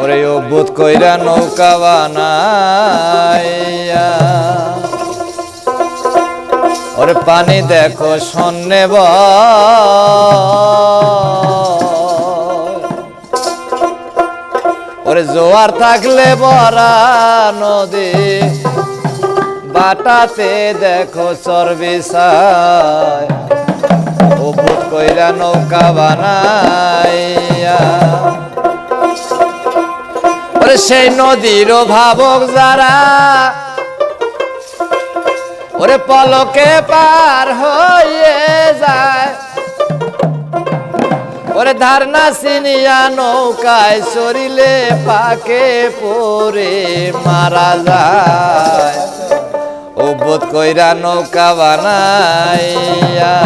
ওরে কইরা নৌকা বানাইয়া ওরে পানি দেখো সন্নে ওরে জোয়ার থাকলে বরা নদী, বাটাতে দেখো চর্বিসায় ওরে সেই নদীর ভাবক যারা, ওরে পলকে পার হয়ে যায়। ওরে ধারনা সিনিয়া নৌকায় সরিলে পাকে পরে মারা যায়। ও বোধ কইরা নৌকা বানাইয়া।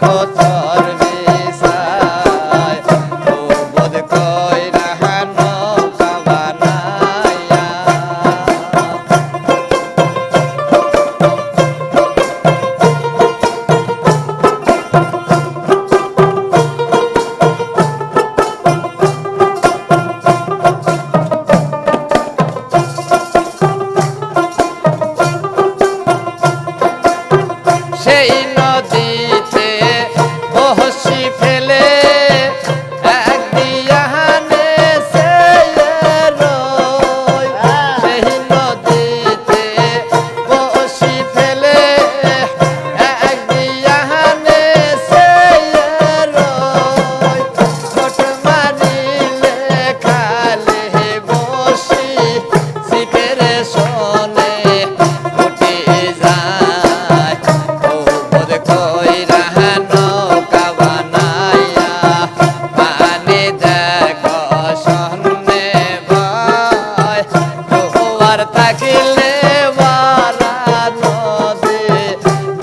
Pasa.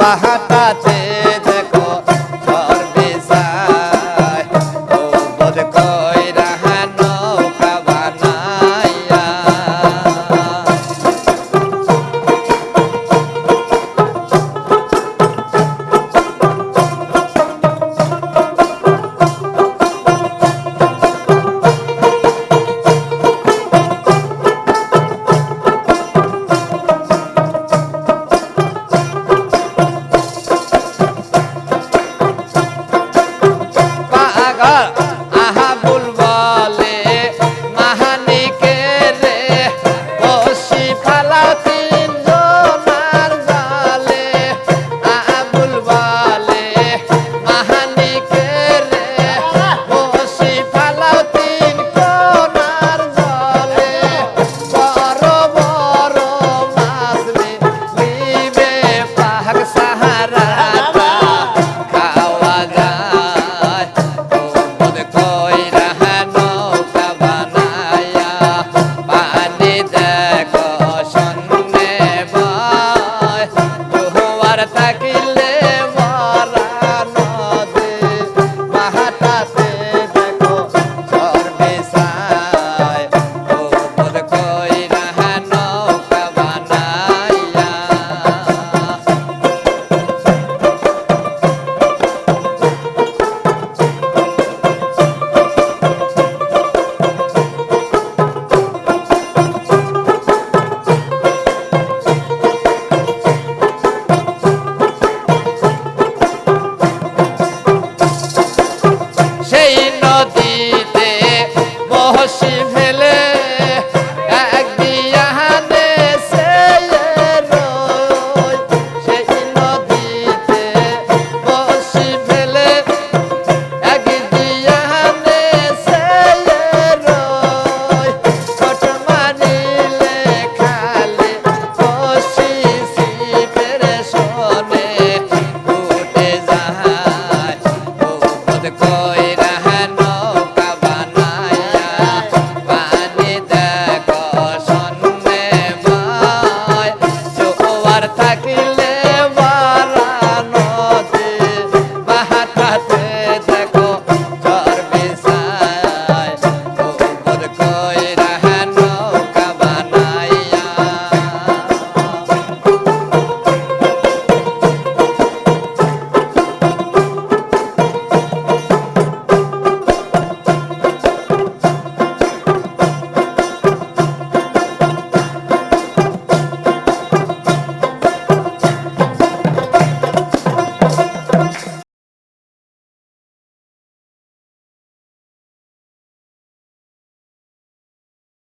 তাহাতাছে